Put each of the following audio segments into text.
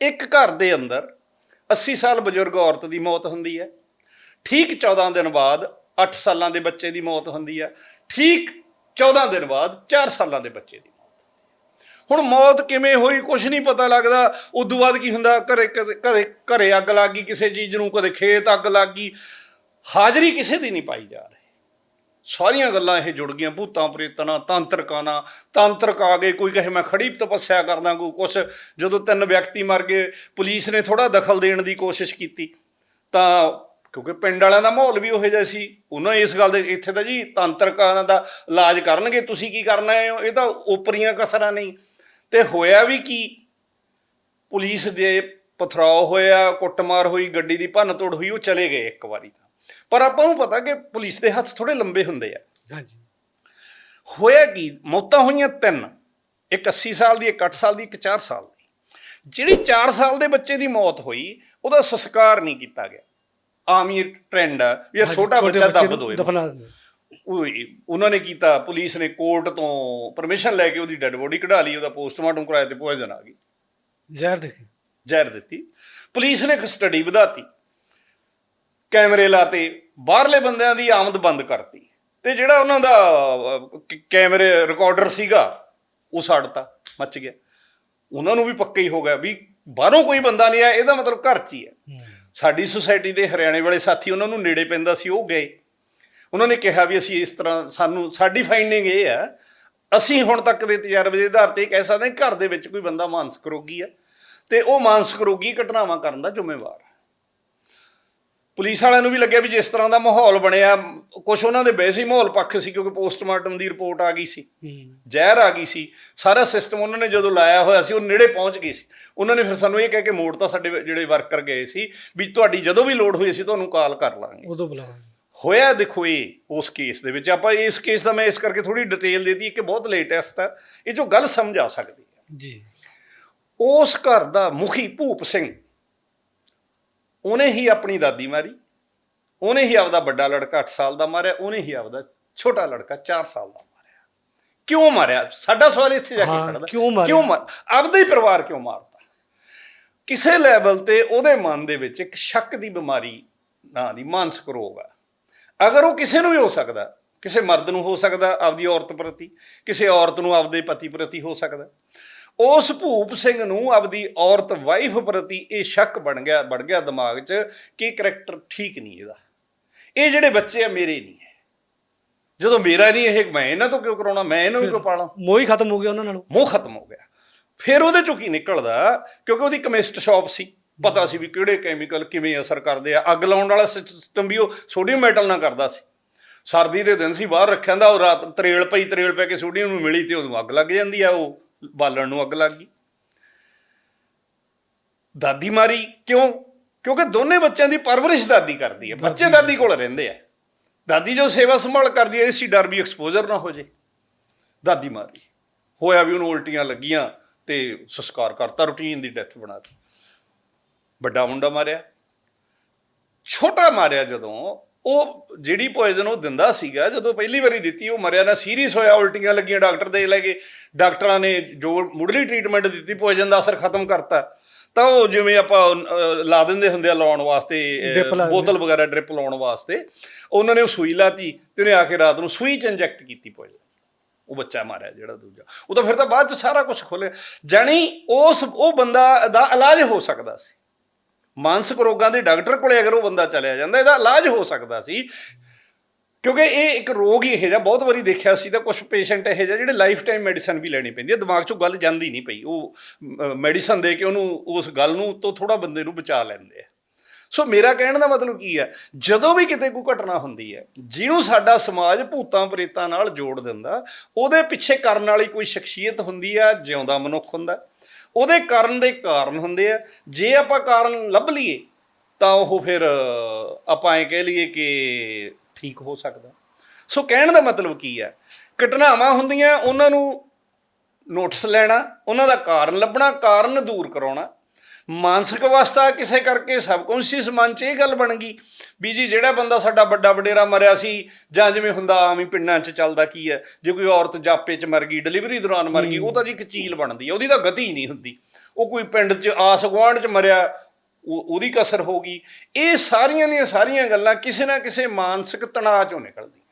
ਇੱਕ ਘਰ ਦੇ ਅੰਦਰ 80 ਸਾਲ ਬਜ਼ੁਰਗ ਔਰਤ ਦੀ ਮੌਤ ਹੁੰਦੀ ਹੈ। ਠੀਕ 14 ਦਿਨ ਬਾਅਦ 8 ਸਾਲਾਂ ਦੇ ਬੱਚੇ ਦੀ ਮੌਤ ਹੁੰਦੀ ਹੈ। ਠੀਕ 14 ਦਿਨ ਬਾਅਦ 4 ਸਾਲਾਂ ਦੇ ਬੱਚੇ ਦੀ ਮੌਤ ਹੁਣ ਮੌਤ ਕਿਵੇਂ ਹੋਈ ਕੁਝ ਨਹੀਂ ਪਤਾ ਲੱਗਦਾ। ਉਦੋਂ ਬਾਅਦ ਕੀ ਹੁੰਦਾ? ਘਰੇ ਕਦੇ ਘਰੇ ਘਰੇ ਅੱਗ ਲੱਗ ਗਈ, ਕਿਸੇ ਚੀਜ਼ ਨੂੰ ਕਦੇ ਖੇਤ ਅੱਗ ਲੱਗ ਗਈ। ਹਾਜ਼ਰੀ ਕਿਸੇ ਦੀ ਨਹੀਂ ਪਾਈ ਜਾ ਰਹੀ। ਸਾਰੀਆਂ ਗੱਲਾਂ ਇਹ ਜੁੜ ਗਈਆਂ, ਭੂਤਾਂ, ਪ੍ਰੇਤਾਂ ਨਾਲ ਤਾਂਤਰਿਕਾਂ ਨਾਲ ਤਾਂਤਰਿਕ ਆ ਗਏ, ਕੋਈ ਕਹੇ ਮੈਂ ਖੜੀ ਤਪੱਸਿਆ ਕਰਦਾ ਕੋਈ ਕੁਛ, ਜਦੋਂ ਤਿੰਨ ਵਿਅਕਤੀ ਮਰ ਗਏ, ਪੁਲਿਸ ਨੇ ਥੋੜਾ ਦਖਲ ਦੇਣ ਦੀ ਕੋਸ਼ਿਸ਼ ਕੀਤੀ, ਤਾਂ ਕਿਉਂਕਿ ਪਿੰਡ ਵਾਲਿਆਂ ਦਾ ਮਾਹੌਲ ਵੀ ਉਹੋ ਜਿਹਾ ਸੀ, ਉਹਨਾਂ ਇਸ ਗੱਲ ਦੇ, ਇੱਥੇ ਤਾਂ ਜੀ ਤਾਂਤਰਿਕਾਂ ਦਾ ਇਲਾਜ ਕਰਨਗੇ, ਤੁਸੀਂ ਕੀ ਕਰਨਾ ਹੈ? ਇਹ ਤਾਂ ਓਪਰੀਆਂ ਕਸਰਾਂ ਨਹੀਂ ਤੇ ਹੋਇਆ ਵੀ ਕੀ? ਪੁਲਿਸ ਦੇ ਪਥਰਾਓ ਹੋਇਆ, ਕੁੱਟਮਾਰ ਹੋਈ, ਗੱਡੀ ਦੀ ਭੰਨ ਤੋੜ ਹੋਈ, ਉਹ ਚਲੇ ਗਏ ਇੱਕ ਵਾਰੀ ਤਾਂ। ਪਰ ਆਪਾਂ ਨੂੰ ਪਤਾ ਕਿ ਪੁਲਿਸ ਦੇ ਹੱਥ ਥੋੜੇ ਲੰਬੇ ਹੁੰਦੇ ਆ। ਹਾਂਜੀ। ਹੋਇਆ ਕੀ? ਮੌਤਾਂ ਹੋਈਆਂ ਤਿੰਨ। ਇੱਕ 80 ਸਾਲ ਦੀ ਇੱਕ 8 ਸਾਲ ਦੀ ਇੱਕ 4 ਸਾਲ ਦੀ। ਜਿਹੜੀ 4 ਸਾਲ ਦੇ ਬੱਚੇ ਦੀ ਮੌਤ ਹੋਈ ਉਹਦਾ ਸੰਸਕਾਰ ਨਹੀਂ ਕੀਤਾ ਗਿਆ। ਆਮ ਹੀ ਟ੍ਰੈਂਡ ਆ ਵੀ ਇਹ ਛੋਟਾ ਬੱਚਾ ਦੱਬ ਨੂੰ ਦੋ ਦਫਨਾ ਉਹਨਾਂ ਨੇ ਕੀਤਾ ਪੁਲਿਸ ਨੇ ਕੋਰਟ ਤੋਂ ਪਰਮਿਸ਼ਨ ਲੈ ਕੇ ਉਹਦੀ ਡੈੱਡ ਬੋਡੀ ਕਢਾ ਲਈ ਉਹਦਾ ਪੋਸਟਮਾਰਟਮ ਕਰਾਇਆ ਤੇ ਪੋਇਜ਼ਨ ਆ ਗਈ। ਜ਼ਹਿਰ ਦੇਖੇ ਜ਼ਹਿਰ ਦਿੱਤੀ। ਪੁਲਿਸ ਨੇ ਸਟੱਡੀ ਵਧਾਤੀ। ਕੈਮਰੇ ਲਾਤੇ ਬਾਹਰਲੇ ਬੰਦਿਆਂ ਦੀ ਆਮਦ ਬੰਦ ਕਰਤੀ। ਤੇ ਜਿਹੜਾ ਉਹਨਾਂ ਦਾ ਕੈਮਰੇ ਰਿਕਾਰਡਰ ਸੀਗਾ ਉਹ ਸੜਤਾ ਮੱਚ ਗਿਆ। ਉਹਨਾਂ ਨੂੰ ਵੀ ਪੱਕਾ ਹੀ ਹੋ ਗਿਆ ਵੀ ਬਾਹਰੋਂ ਕੋਈ ਬੰਦਾ ਨਹੀਂ ਆਇਆ ਇਹਦਾ ਮਤਲਬ ਘਰ 'ਚ ਹੀ ਹੈ। ਸਾਡੀ ਸੁਸਾਇਟੀ ਦੇ ਹਰਿਆਣੇ ਵਾਲੇ ਸਾਥੀ ਉਹਨਾਂ ਨੂੰ ਨੇੜੇ ਪੈਂਦਾ ਸੀ ਉਹ ਗਏ। ਉਹਨਾਂ ਨੇ ਕਿਹਾ ਵੀ ਅਸੀਂ ਇਸ ਤਰ੍ਹਾਂ ਸਾਨੂੰ ਸਾਡੀ ਫਾਈਂਡਿੰਗ ਇਹ ਹੈ ਅਸੀਂ ਹੁਣ ਤੱਕ ਦੇ ਤਜਰਬੇ ਦੇ ਆਧਾਰ ਤੇ ਕਹਿ ਸਕਦੇ ਹਾਂ ਘਰ ਦੇ ਵਿੱਚ ਕੋਈ ਬੰਦਾ ਮਾਨਸਿਕ ਰੋਗੀ ਹੈ ਤੇ ਉਹ ਮਾਨਸਿਕ ਰੋਗੀ ਘਟਨਾਵਾਂ ਕਰਨ ਦਾ ਜ਼ਿੰਮੇਵਾਰ। ਪੁਲਿਸ ਵਾਲਿਆਂ ਨੂੰ ਵੀ ਲੱਗਿਆ ਵੀ ਜਿਸ ਤਰ੍ਹਾਂ ਦਾ ਮਾਹੌਲ ਬਣਿਆ ਕੁਝ ਉਹਨਾਂ ਦੇ ਵੈਸੇ ਹੀ ਮਾਹੌਲ ਪੱਖ ਸੀ ਕਿਉਂਕਿ ਪੋਸਟਮਾਰਟਮ ਦੀ ਰਿਪੋਰਟ ਆ ਗਈ ਸੀ। ਜ਼ਹਿਰ ਆ ਗਈ ਸੀ। ਸਾਰਾ ਸਿਸਟਮ ਉਹਨਾਂ ਨੇ ਜਦੋਂ ਲਾਇਆ ਹੋਇਆ ਸੀ ਉਹ ਨੇੜੇ ਪਹੁੰਚ ਗਏ ਸੀ। ਉਹਨਾਂ ਨੇ ਫਿਰ ਸਾਨੂੰ ਇਹ ਕਹਿ ਕੇ ਮੋੜਤਾ ਸਾਡੇ ਜਿਹੜੇ ਵਰਕਰ ਗਏ ਸੀ ਵੀ ਤੁਹਾਡੀ ਜਦੋਂ ਵੀ ਲੋੜ ਹੋਈ ਅਸੀਂ ਤੁਹਾਨੂੰ ਕਾਲ ਕਰ ਲਾਂਗੇ। ਉਦੋਂ ਬੁਲਾਵਾਂਗੇ। ਹੋਇਆ ਦੇਖੋ ਇਹ ਉਸ ਕੇਸ ਦੇ ਵਿੱਚ। ਆਪਾਂ ਇਸ ਕੇਸ ਦਾ ਮੈਂ ਇਸ ਕਰਕੇ ਥੋੜੀ ਡਿਟੇਲ ਦੇ ਦਿੱਤੀ ਕਿ ਬਹੁਤ ਲੇਟੈਸਟ ਹੈ ਇਹ ਜੋ ਗੱਲ ਸਮਝ ਆ ਸਕਦੀ ਹੈ। ਜੀ। ਉਸ ਘਰ ਦਾ ਮੁਖੀ ਭੂਪ ਸਿੰਘ ਉਹਨੇ ਹੀ ਆਪਣੀ ਦਾਦੀ ਮਾਰੀ ਉਹਨੇ ਹੀ ਆਪਦਾ ਵੱਡਾ ਲੜਕਾ 8 ਸਾਲ ਦਾ ਮਾਰਿਆ ਉਹਨੇ ਹੀ ਆਪਦਾ ਛੋਟਾ ਲੜਕਾ 4 ਸਾਲ ਦਾ ਮਾਰਿਆ। ਕਿਉਂ ਮਾਰਿਆ? ਸਾਡਾ ਸਵਾਲ ਇੱਥੇ ਜਾ ਕੇ ਖੜਦਾ। ਕਿਉਂ ਮਾਰਿਆ? ਕਿਉਂ ਮਾਰ ਆਪਦਾ ਹੀ ਪਰਿਵਾਰ ਕਿਉਂ ਮਾਰਦਾ ਕਿਸੇ ਲੈਵਲ ਤੇ ਉਹਦੇ ਮਨ ਦੇ ਵਿੱਚ ਇੱਕ ਸ਼ੱਕ ਦੀ ਬਿਮਾਰੀ ਨਾਂ ਦੀ ਮਾਨਸਿਕ ਰੋਗ ਆ। ਅਗਰ ਉਹ ਕਿਸੇ ਨੂੰ ਵੀ ਹੋ ਸਕਦਾ ਕਿਸੇ ਮਰਦ ਨੂੰ ਹੋ ਸਕਦਾ ਆਪਦੀ ਔਰਤ ਪ੍ਰਤੀ ਕਿਸੇ ਔਰਤ ਨੂੰ ਆਪਦੇ ਪਤੀ ਪ੍ਰਤੀ ਹੋ ਸਕਦਾ। ਉਸ ਭੂਪ ਸਿੰਘ ਨੂੰ ਆਪਦੀ ਔਰਤ ਵਾਈਫ ਪ੍ਰਤੀ ਇਹ ਸ਼ੱਕ ਬਣ ਗਿਆ ਵੜ ਗਿਆ ਦਿਮਾਗ 'ਚ ਕਿ ਕਰੈਕਟਰ ਠੀਕ ਨਹੀਂ ਇਹਦਾ। ਇਹ ਜਿਹੜੇ ਬੱਚੇ ਆ ਮੇਰੇ ਨਹੀਂ ਹੈ। ਜਦੋਂ ਮੇਰਾ ਨਹੀਂ ਇਹ ਮੈਂ ਇਹਨਾਂ ਤੋਂ ਕਿਉਂ ਕਰਾਉਣਾ? ਮੈਂ ਇਹਨਾਂ ਨੂੰ ਕਿਉਂ ਪਾਲਾਂ? ਮੋਹ ਹੀ ਖਤਮ ਹੋ ਗਿਆ ਉਹਨਾਂ ਨਾਲੋਂ। ਮੋਹ ਖਤਮ ਹੋ ਗਿਆ। ਫਿਰ ਉਹਦੇ ਚੋਂ ਕੀ ਨਿਕਲਦਾ? ਕਿਉਂਕਿ ਉਹਦੀ ਕੈਮਿਸਟ ਸ਼ਾਪ ਸੀ। ਪਤਾ ਸੀ ਵੀ ਕਿਹੜੇ ਕੈਮੀਕਲ ਕਿਵੇਂ ਅਸਰ ਕਰਦੇ ਆ। ਅੱਗ ਲਾਉਣ ਵਾਲਾ ਸਿਸਟਮ ਵੀ ਉਹ ਸੋਡੀਅਮ ਮੈਟਲ ਨਾਲ ਕਰਦਾ ਸੀ। ਸਰਦੀ ਦੇ ਦਿਨ ਸੀ ਬਾਹਰ ਰੱਖਿਆ ਹੁੰਦਾ ਉਹ ਰਾਤ ਤਰੇਲ ਪਈ ਤਰੇਲ ਪੈ ਕੇ ਸੋਡੀਅਮ ਨੂੰ ਮਿਲੀ ਤੇ ਉਹਨੂੰ ਅੱਗ ਲੱਗ ਜਾਂਦੀ ਆ ਉਹ। ਬਾਲਣ ਨੂੰ ਅੱਗ ਲੱਗ ਗਈ। ਦਾਦੀ ਮਾਰੀ ਕਿਉਂ? ਕਿਉਂਕਿ ਦੋਨੇ ਬੱਚਿਆਂ ਦੀ ਪਰਵਰਿਸ਼ ਦਾਦੀ ਕਰਦੀ ਹੈ ਬੱਚੇ ਦਾਦੀ ਕੋਲ ਰਹਿੰਦੇ ਆ। ਦਾਦੀ ਜੋ ਸੇਵਾ ਸੰਭਾਲ ਕਰਦੀ ਹੈ ਇਸੀ ਡਰ ਵੀ ਐਕਸਪੋਜ਼ਰ ਨਾ ਹੋ ਜੇ। ਦਾਦੀ ਮਾਰੀ ਹੋਇਆ ਵੀ ਉਹਨੂੰ ਉਲਟੀਆਂ ਲੱਗੀਆਂ ਤੇ ਸੰਸਕਾਰ ਕਰਤਾ ਰੂਟੀਨ ਦੀ ਡੈਥ ਬਣਾਤੀ ਵੱਡਾ ਮੁੰਡਾ ਮਾਰਿਆ। ਛੋਟਾ ਮਾਰਿਆ ਜਦੋਂ ਉਹ ਜਿਹੜੀ ਪੋਇਜ਼ਨ ਉਹ ਦਿੰਦਾ ਸੀਗਾ ਜਦੋਂ ਪਹਿਲੀ ਵਾਰੀ ਦਿੱਤੀ ਉਹ ਮਰਿਆ ਨਾ ਸੀਰੀਅਸ ਹੋਇਆ ਉਲਟੀਆਂ ਲੱਗੀਆਂ ਡਾਕਟਰ ਦੇ ਲੈ ਗਏ ਡਾਕਟਰਾਂ ਨੇ ਜੋ ਮੁੱਢਲੀ ਟ੍ਰੀਟਮੈਂਟ ਦਿੱਤੀ ਪੋਇਜ਼ਨ ਦਾ ਅਸਰ ਖਤਮ ਕਰਤਾ। ਤਾਂ ਉਹ ਜਿਵੇਂ ਆਪਾਂ ਲਾ ਦਿੰਦੇ ਹੁੰਦੇ ਆ ਲਾਉਣ ਵਾਸਤੇ। ਬੋਤਲ ਵਗੈਰਾ ਡ੍ਰਿਪ ਲਾਉਣ ਵਾਸਤੇ ਉਹਨਾਂ ਨੇ ਉਹ ਸੂਈ ਲਾਤੀ ਤੇ ਉਹਨੇ ਆ ਕੇ ਰਾਤ ਨੂੰ ਸੂਈ ਚ ਇੰਜੈਕਟ ਕੀਤੀ ਪੋਇਜ਼ਨ ਉਹ ਬੱਚਾ ਮਾਰਿਆ ਜਿਹੜਾ ਦੂਜਾ। ਉਹ ਤਾਂ ਫਿਰ ਤਾਂ ਬਾਅਦ ਚ ਸਾਰਾ ਕੁਝ ਖੋਲੇ ਜਾਣੀ ਉਸ ਉਹ ਬੰਦਾ ਦਾ ਇਲਾਜ ਹੋ ਸਕਦਾ ਸੀ। ਮਾਨਸਿਕ ਰੋਗਾਂ ਦੇ ਡਾਕਟਰ ਕੋਲੇ ਅਗਰ ਉਹ ਬੰਦਾ ਚਲਿਆ ਜਾਂਦਾ, ਇਹਦਾ ਇਲਾਜ ਹੋ ਸਕਦਾ ਸੀ। ਕਿਉਂਕਿ ਇਹ ਇੱਕ ਰੋਗ ਹੀ ਇਹੋ ਜਿਹਾ, ਬਹੁਤ ਵਾਰੀ ਦੇਖਿਆ ਸੀ ਤਾਂ ਕੁਝ ਪੇਸ਼ੈਂਟ ਇਹੋ ਜਿਹੇ ਜਿਹੜੇ ਲਾਈਫ ਟਾਈਮ ਮੈਡੀਸਨ ਵੀ ਲੈਣੀ ਪੈਂਦੀ ਹੈ ਦਿਮਾਗ 'ਚੋਂ ਗੱਲ ਜਾਂਦੀ ਨਹੀਂ ਪਈ। ਉਹ ਮੈਡੀਸਨ ਦੇ ਕੇ ਉਹਨੂੰ, ਉਸ ਗੱਲ ਨੂੰ ਤੋਂ ਥੋੜਾ ਬੰਦੇ ਨੂੰ ਬਚਾ ਲੈਂਦੇ ਆ। ਸੋ ਮੇਰਾ ਕਹਿਣ ਦਾ ਮਤਲਬ ਕੀ ਹੈ ਜਦੋਂ ਵੀ ਕਿਤੇ ਕੋਈ ਘਟਨਾ ਹੁੰਦੀ ਹੈ ਜਿਹਨੂੰ ਸਾਡਾ ਸਮਾਜ ਭੂਤਾਂ ਪ੍ਰੇਤਾਂ ਨਾਲ ਜੋੜ ਦਿੰਦਾ, ਉਹਦੇ ਪਿੱਛੇ ਕਰਨ ਵਾਲੀ ਕੋਈ ਸ਼ਖਸੀਅਤ ਹੁੰਦੀ ਆ, ਜਿਉਂਦਾ ਮਨੁੱਖ ਹੁੰਦਾ। ਉਹਦੇ ਕਾਰਨ ਦੇ ਕਾਰਨ ਹੁੰਦੇ ਆ। ਜੇ ਆਪਾਂ ਕਾਰਨ ਲੱਭ ਲਈਏ, ਤਾਂ ਉਹ ਫਿਰ, ਆਪਾਂ ਇਹ ਕਹਿ ਲਈਏ ਕਿ ਠੀਕ ਹੋ ਸਕਦਾ। ਸੋ ਕਹਿਣ ਦਾ ਮਤਲਬ ਕੀ ਹੈ ਘਟਨਾਵਾਂ ਹੁੰਦੀਆਂ, ਉਹਨਾਂ ਨੂੰ ਨੋਟਿਸ ਲੈਣਾ, ਉਹਨਾਂ ਦਾ ਕਾਰਨ ਲੱਭਣਾ, ਕਾਰਨ ਦੂਰ ਕਰਾਉਣਾ। ਮਾਨਸਿਕ ਅਵਸਥਾ ਕਿਸੇ ਕਰਕੇ ਸਬਕੌਂਸ਼ੀਅਸ ਮਨ 'ਚ ਇਹ ਗੱਲ ਬਣ ਗਈ ਵੀ ਜੀ ਜਿਹੜਾ ਬੰਦਾ ਸਾਡਾ ਵੱਡਾ ਵਡੇਰਾ ਮਰਿਆ ਸੀ ਜਾਂ ਜਿਵੇਂ ਹੁੰਦਾ ਆਮ ਹੀ ਪਿੰਡਾਂ 'ਚ ਚੱਲਦਾ ਕੀ ਹੈ ਜੇ ਕੋਈ ਔਰਤ ਜਾਪੇ 'ਚ ਮਰ ਗਈ ਡਿਲੀਵਰੀ ਦੌਰਾਨ ਮਰ ਗਈ ਉਹ ਤਾਂ ਜੀ ਇੱਕ ਚੀਲ ਬਣਦੀ ਹੈ ਉਹਦੀ ਤਾਂ ਗਤੀ ਨਹੀਂ ਹੁੰਦੀ। ਉਹ ਕੋਈ ਪਿੰਡ 'ਚ ਆਸ ਗੁਆਂਢ 'ਚ ਮਰਿਆ ਉਹ ਉਹਦੀ ਕਸਰ ਹੋ ਗਈ। ਇਹ ਸਾਰੀਆਂ ਦੀਆਂ ਸਾਰੀਆਂ ਗੱਲਾਂ ਕਿਸੇ ਨਾ ਕਿਸੇ ਮਾਨਸਿਕ ਤਣਾਅ 'ਚੋਂ ਨਿਕਲਦੀਆਂ।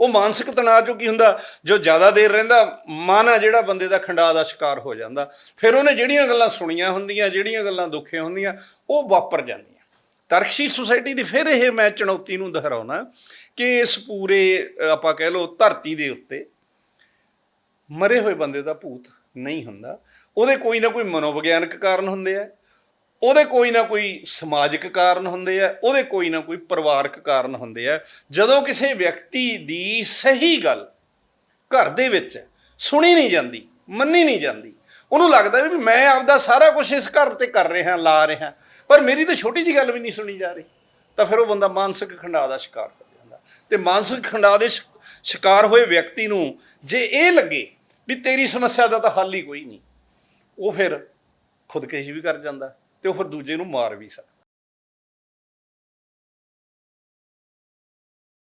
ਉਹ ਮਾਨਸਿਕ ਤਣਾਅ 'ਚੋਂ ਕੀ ਹੁੰਦਾ, ਜੋ ਜ਼ਿਆਦਾ ਦੇਰ ਰਹਿੰਦਾ, ਮਨ ਆ ਜਿਹੜਾ ਬੰਦੇ ਦਾ ਖੰਡਾ ਦਾ ਸ਼ਿਕਾਰ ਹੋ ਜਾਂਦਾ। ਫਿਰ ਉਹਨੇ ਜਿਹੜੀਆਂ ਗੱਲਾਂ ਸੁਣੀਆਂ ਹੁੰਦੀਆਂ, ਜਿਹੜੀਆਂ ਗੱਲਾਂ ਦੁੱਖੇ ਹੁੰਦੀਆਂ, ਉਹ ਵਾਪਰ ਜਾਂਦੀਆਂ। ਤਰਕਸ਼ੀਲ ਸੁਸਾਇਟੀ ਦੀ ਫਿਰ ਇਹ ਮੈਂ ਚੁਣੌਤੀ ਨੂੰ ਦੁਹਰਾਉਣਾ ਕਿ ਇਸ ਪੂਰੇ, ਆਪਾਂ ਕਹਿ ਲਓ, ਧਰਤੀ ਦੇ ਉੱਤੇ ਮਰੇ ਹੋਏ ਬੰਦੇ ਦਾ ਭੂਤ ਨਹੀਂ ਹੁੰਦਾ। ਉਹਦੇ ਕੋਈ ਨਾ ਕੋਈ ਮਨੋਵਿਗਿਆਨਕ ਕਾਰਨ ਹੁੰਦੇ ਆ। ਉਹਦੇ ਕੋਈ ਨਾ ਕੋਈ ਸਮਾਜਿਕ ਕਾਰਨ ਹੁੰਦੇ ਆ, ਉਹਦੇ ਕੋਈ ਨਾ ਕੋਈ ਪਰਿਵਾਰਕ ਕਾਰਨ ਹੁੰਦੇ ਆ। ਜਦੋਂ ਕਿਸੇ ਵਿਅਕਤੀ ਦੀ ਸਹੀ ਗੱਲ ਘਰ ਦੇ ਵਿੱਚ ਸੁਣੀ ਨਹੀਂ ਜਾਂਦੀ, ਮੰਨੀ ਨਹੀਂ ਜਾਂਦੀ, ਉਹਨੂੰ ਲੱਗਦਾ ਵੀ ਮੈਂ ਆਪਦਾ ਸਾਰਾ ਕੁਝ ਇਸ ਘਰ ਤੇ ਕਰ ਰਿਹਾ, ਲਾ ਰਿਹਾ, ਪਰ ਮੇਰੀ ਤਾਂ ਛੋਟੀ ਜੀ ਗੱਲ ਵੀ ਨਹੀਂ ਸੁਣੀ ਜਾ ਰਹੀ, ਤਾਂ ਫਿਰ ਉਹ ਬੰਦਾ ਮਾਨਸਿਕ ਖੰਡਾ ਦਾ ਸ਼ਿਕਾਰ ਹੋ ਜਾਂਦਾ। ਤੇ ਮਾਨਸਿਕ ਖੰਡਾ ਦੇ ਸ਼ਿ- ਸ਼ਿਕਾਰ ਹੋਏ ਵਿਅਕਤੀ ਨੂੰ ਜੇ ਇਹ ਲੱਗੇ ਵੀ ਤੇਰੀ ਸਮੱਸਿਆ ਦਾ ਤਾਂ ਹੱਲ ਹੀ ਕੋਈ ਨਹੀਂ, ਉਹ ਫਿਰ ਖੁਦਕਸ਼ੀ ਵੀ ਕਰ ਜਾਂਦਾ। ਤੇ ਉਹ ਫਿਰ ਦੂਜੇ ਨੂੰ ਮਾਰ ਵੀ ਸਕਦਾ।